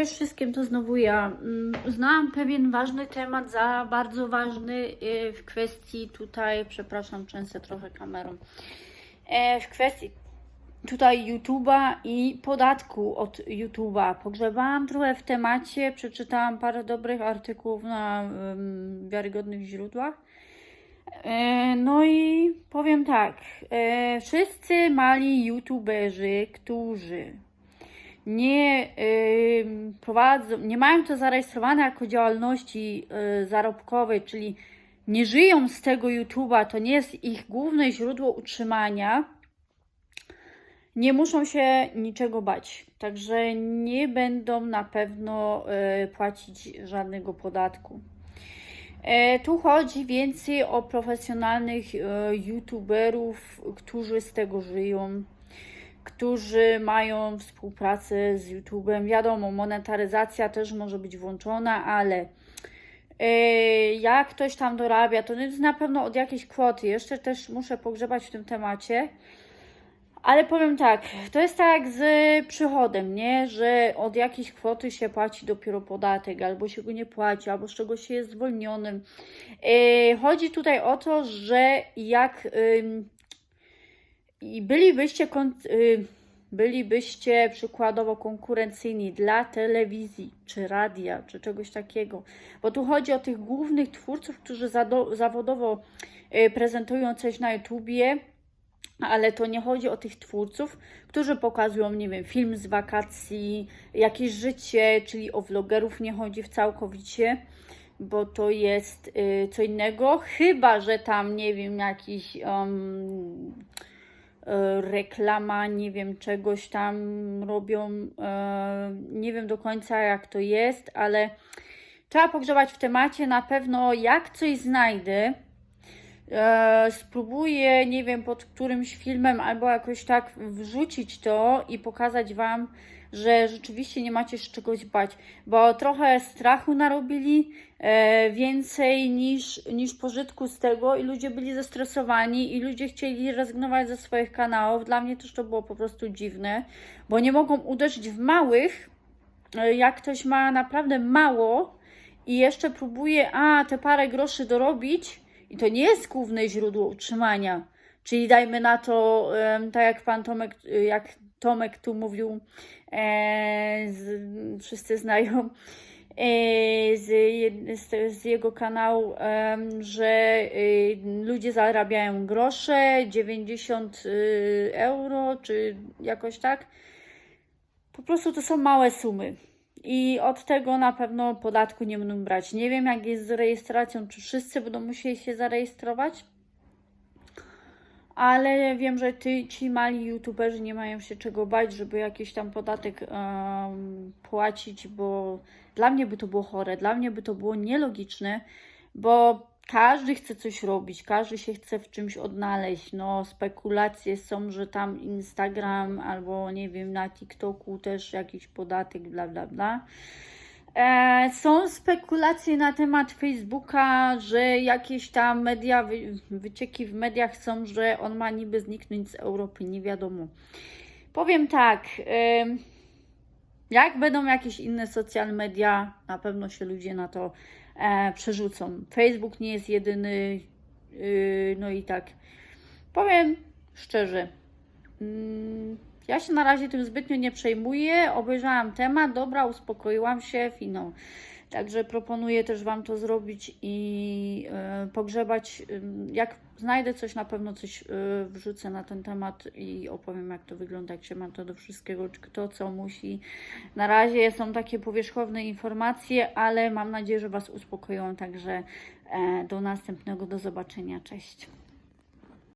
Cześć wszystkim, to znowu ja. Mm, Uznałam pewien ważny temat za bardzo ważny y, w kwestii tutaj, przepraszam, często trochę kamerą, E, w kwestii tutaj YouTube'a i podatku od YouTube'a. Pogrzebałam trochę w temacie, przeczytałam parę dobrych artykułów na wiarygodnych źródłach. E, No i powiem tak, e, wszyscy mali YouTuberzy, którzy nie ym, prowadzą, nie mają to zarejestrowane jako działalności y, zarobkowej, czyli nie żyją z tego YouTube'a, to nie jest ich główne źródło utrzymania, nie muszą się niczego bać. Także nie będą na pewno y, płacić żadnego podatku. E, Tu chodzi więcej o profesjonalnych e, youtuberów, którzy z tego żyją, którzy mają współpracę z YouTube'em. Wiadomo, monetaryzacja też może być włączona, ale e, jak ktoś tam dorabia, to jest na pewno od jakiejś kwoty. Jeszcze też muszę pogrzebać w tym temacie. Ale powiem tak, to jest tak z przychodem, nie? Że od jakiejś kwoty się płaci dopiero podatek, albo się go nie płaci, albo z czegoś się jest zwolnionym. Yy, chodzi tutaj o to, że jak i bylibyście, y, bylibyście przykładowo konkurencyjni dla telewizji, czy radia, czy czegoś takiego, bo tu chodzi o tych głównych twórców, którzy zawodowo y, prezentują coś na YouTubie, ale to nie chodzi o tych twórców, którzy pokazują, nie wiem, film z wakacji, jakieś życie, czyli o vlogerów nie chodzi w całkowicie, bo to jest y, co innego, chyba że tam, nie wiem, jakiś um, reklama, nie wiem, czegoś tam robią, y, nie wiem do końca jak to jest, ale trzeba pogrzebać w temacie, na pewno jak coś znajdę, e, spróbuję, nie wiem, pod którymś filmem albo jakoś tak wrzucić to i pokazać Wam, że rzeczywiście nie macie z czegoś bać, bo trochę strachu narobili e, więcej niż, niż pożytku z tego i ludzie byli zestresowani i ludzie chcieli rezygnować ze swoich kanałów. Dla mnie też to było po prostu dziwne, bo nie mogą uderzyć w małych, e, jak ktoś ma naprawdę mało i jeszcze próbuje, a te parę groszy dorobić, i to nie jest główne źródło utrzymania. Czyli dajmy na to, tak jak pan Tomek, jak Tomek tu mówił, e, z, wszyscy znają e, z, z, z jego kanału, em, że y, ludzie zarabiają grosze, 90 y, euro, czy jakoś tak. Po prostu to są małe sumy. I od tego na pewno podatku nie będą brać. Nie wiem, jak jest z rejestracją, czy wszyscy będą musieli się zarejestrować, ale wiem, że ty, ci mali youtuberzy nie mają się czego bać, żeby jakiś tam podatek em, płacić, bo dla mnie by to było chore, dla mnie by to było nielogiczne, bo każdy chce coś robić, każdy się chce w czymś odnaleźć. No, spekulacje są, że tam Instagram albo nie wiem, na TikToku też jakiś podatek, bla bla bla. E, są spekulacje na temat Facebooka, że jakieś tam media, wy, wycieki w mediach są, że on ma niby zniknąć z Europy, nie wiadomo. Powiem tak, em, jak będą jakieś inne social media, na pewno się ludzie na to e, przerzucą. Facebook nie jest jedyny, yy, no i tak. Powiem szczerze, mm, ja się na razie tym zbytnio nie przejmuję. Obejrzałam temat, dobra, uspokoiłam się, finał. Także proponuję też Wam to zrobić i e, pogrzebać. Jak znajdę coś, na pewno coś e, wrzucę na ten temat i opowiem, jak to wygląda, jak się ma to do wszystkiego, czy kto co musi. Na razie są takie powierzchowne informacje, ale mam nadzieję, że Was uspokoją. Także e, do następnego, do zobaczenia. Cześć.